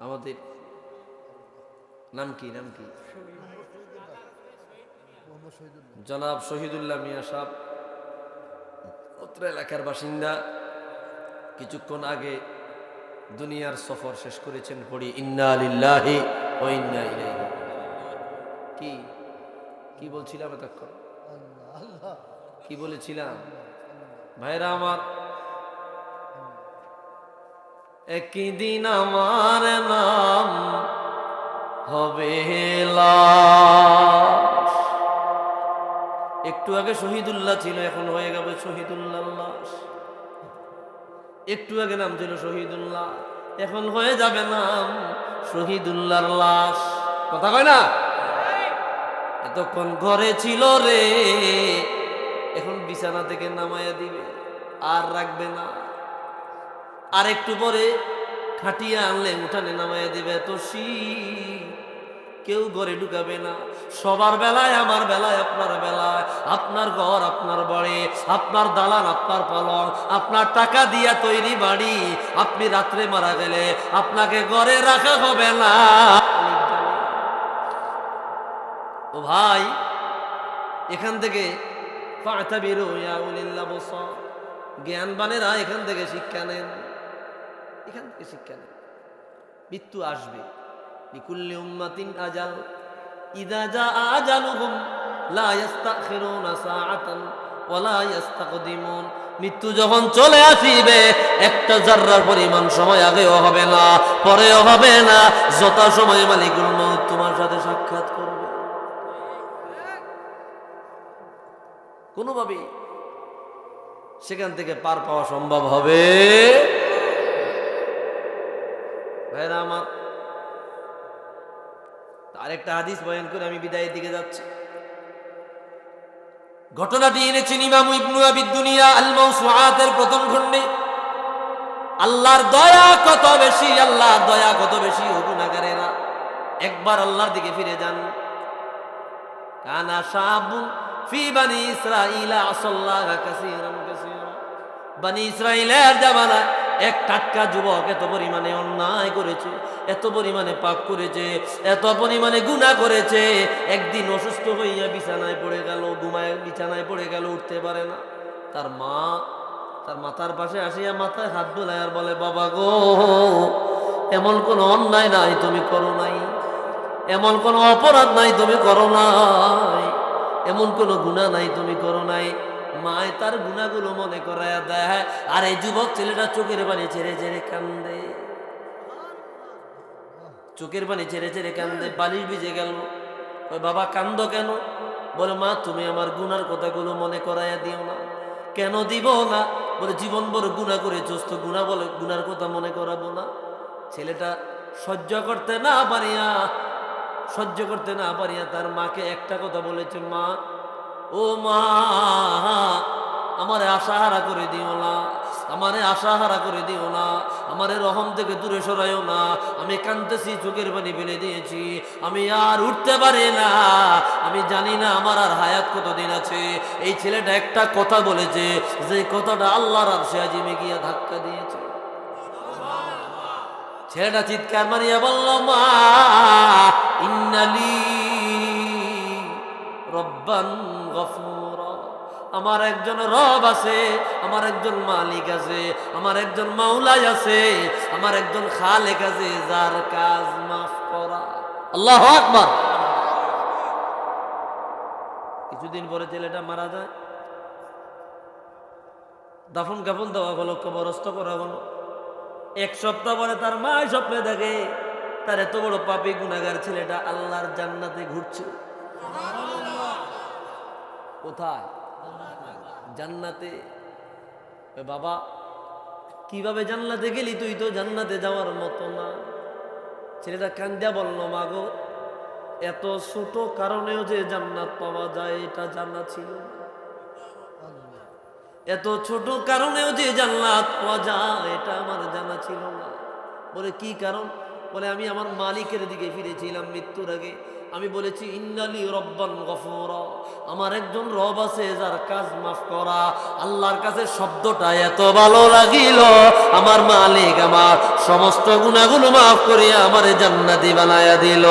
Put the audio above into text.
আমাদের নাম কি নাম কি? জনাব শহীদুল্লাহ মিয়া সাহ অত্র এলাকার বাসিন্দা। কিছুক্ষণ আগে দুনিয়ার সফর শেষ করেছেন পড়ি ইন্না লিল্লাহি ও ইন্না ইলাইহি কি? কি বলছিলাম এতক্ষণ? কি বলেছিলাম? ভাইরা আমার একই দিন আমার নাম হবে। একটু আগে শহীদুল্লাহ ছিল, এখন হয়ে গেল শহীদুল্লাহ একটু আগে নাম ছিল শহীদুল্লাহ, এখন হয়ে যাবে নাম শহীদুল্লাহর লাশ। কথা কয় না? এতক্ষণ ঘরে ছিল রে, এখন বিছানা থেকে নামাইয়া দিবে, আর রাখবে না। আর একটু পরে খাটিয়ে আনলে উঠানে নামাইয়া দিবে এত শীত কেউ ঘরে ঢুকাবে না। সবার বেলায়, আমার বেলায়, আপনার বেলায়। আপনার ঘর, আপনার বাড়ি, আপনার দালান, আপনার পালং, আপনার টাকা দিয়া তৈরি বাড়ি। আপনি রাত্রে মারা গেলে আপনাকে ঘরে রাখা হবে না। ও ভাই, এখান থেকে জ্ঞানবানেরা এখান থেকে শিক্ষা নেন। এখান থেকে শিক্ষা নেন মৃত্যু আসবে। লিকুল্লি উম্মাতিন আজাল। ইদা জা আজালুহুম, লা ইস্তাখিরুনা সাআতান ওয়ালা ইস্তাকদিমুন মৃত্যু যখন চলে আসিবে, একটা জাররার পরিমাণ সময় আগেও হবে না, পরেও হবে না। যত সময় মালিকুল মউত তোমার সাথে সাক্ষাৎ করবে। কোনোভাবেই সেখান থেকে পার পাওয়া সম্ভব হবে ভাইরা আমার। আরেকটা হাদিস বয়ান করে আমি বিদায়ের দিকে যাচ্ছি। ঘটনাটি এনেছেন ইমাম ইবনু আবিদ দুনিয়া আল মাউসুআতের প্রথম খণ্ডে। আল্লাহর দয়া কত বেশি, আল্লাহর দয়া কত বেশি, ও গুনাহগারেরা। একবার আল্লাহর দিকে ফিরে যান। কানা শাবুন ফি বানি ইসরাইলা আসাল্লাহ কাসীরান কাসীরা। বানি ইসরাইলের জামানায় এক টাটকা যুবক এত পরিমাণে অন্যায় করেছে, এত পরিমাণে পাপ করেছে, এত পরিমাণে গুনাহ করেছে, একদিন অসুস্থ হইয়া বিছানায় পড়ে গেল, ঘুমায়, বিছানায় পড়ে গেল, উঠতে পারে না। তার মা, তার মাথার পাশে আসিয়া মাথায় হাত বোলায় আর বলে, বাবা গো, এমন কোনো অন্যায় নাই তুমি করো নাই, এমন কোনো অপরাধ নাই তুমি করো নাই, এমন কোনো গুণা নাই তুমি করো নাই। মায় তার গুণাগুলো মনে করায় দেয়। আর এই যুবক ছেলেটা চোখের পানি ছেড়ে ছেড়ে কান্দে। চোখের পানি ছেড়ে ছেড়ে কান্দে, বালিশ ভিজে গেল। ওই বাবা, কান্দ কেন? বলে, মা, তুমি আমার গুনার কথাগুলো মনে করাইয়া দিও না। কেন দিব না? বলে, জীবন বড় গুণা করে তো গুণা বলে গুনার কথা মনে করাবো না। ছেলেটা সহ্য করতে না পারিয়া, সহ্য করতে না পারিয়া তার মাকে একটা কথা বলেছে, মা ও মা, আমারে আশাহারা করে দিও না, আমারে আশাহারা করে দিও না, আমারে রহম থেকে দূরে সরাইও না, আমি কান্দতেছি চোখের পানি ফেলে দিয়েছি, আমি আর উঠতে পারি না, আমি জানি না আমার আর হায়াত কতদিন আছে। এই ছেলেটা একটা কথা বলেছে, যে কথাটা আল্লাহর আর সে আজিমে গিয়া ধাক্কা দিয়েছে। ছেলেটা চিৎকার মারিয়া বলল, মা, ইন্নালি রব্বান আমার একজন রব আছে, আমার একজন মালিক আছে, আমার একজন মাওলাই আছে, আমার একজন খালেক আছে, যার কাজ মাফ করা। আল্লাহ আকবার। কিছুদিন পরে ছেলেটা মারা যায়। দাফন কাফন দেওয়া হলো, কবরস্থ করা হলো। এক সপ্তাহ পরে তার মা স্বপ্নে দেখে, তার এত বড় পাপি গুনাগার ছেলেটা আল্লাহর জান্নাতে ঘুরছে। কোথায়? জান্নাতে। বাবা, কীভাবে জান্নাতে গেলি তুই তো জান্নাতে যাওয়ার মতো না। ছেলেটা কান্দিয়া বলল মাগো এত ছোট কারণেও যে জান্নাত পাওয়া যায়, এটা জানা ছিল এত ছোট কারণেও যে জান্নাত পাওয়া যায়, এটা আমার জানা ছিল না। বলে, কি কারণ? বলে, আমি আমার মালিকের দিকে ফিরেছিলাম মৃত্যুর আগে। আমি বলেছি, ইন্নালি রব্বান গফর। আমার একজন রব আছে যার কাজ মাফ করা। আল্লাহর কাছে শব্দটা এত ভালো লাগিল, আমার মালিক আমার সমস্ত গুণাগুলো মাফ করিয়া আমার জান্নাতি বানায়া দিল।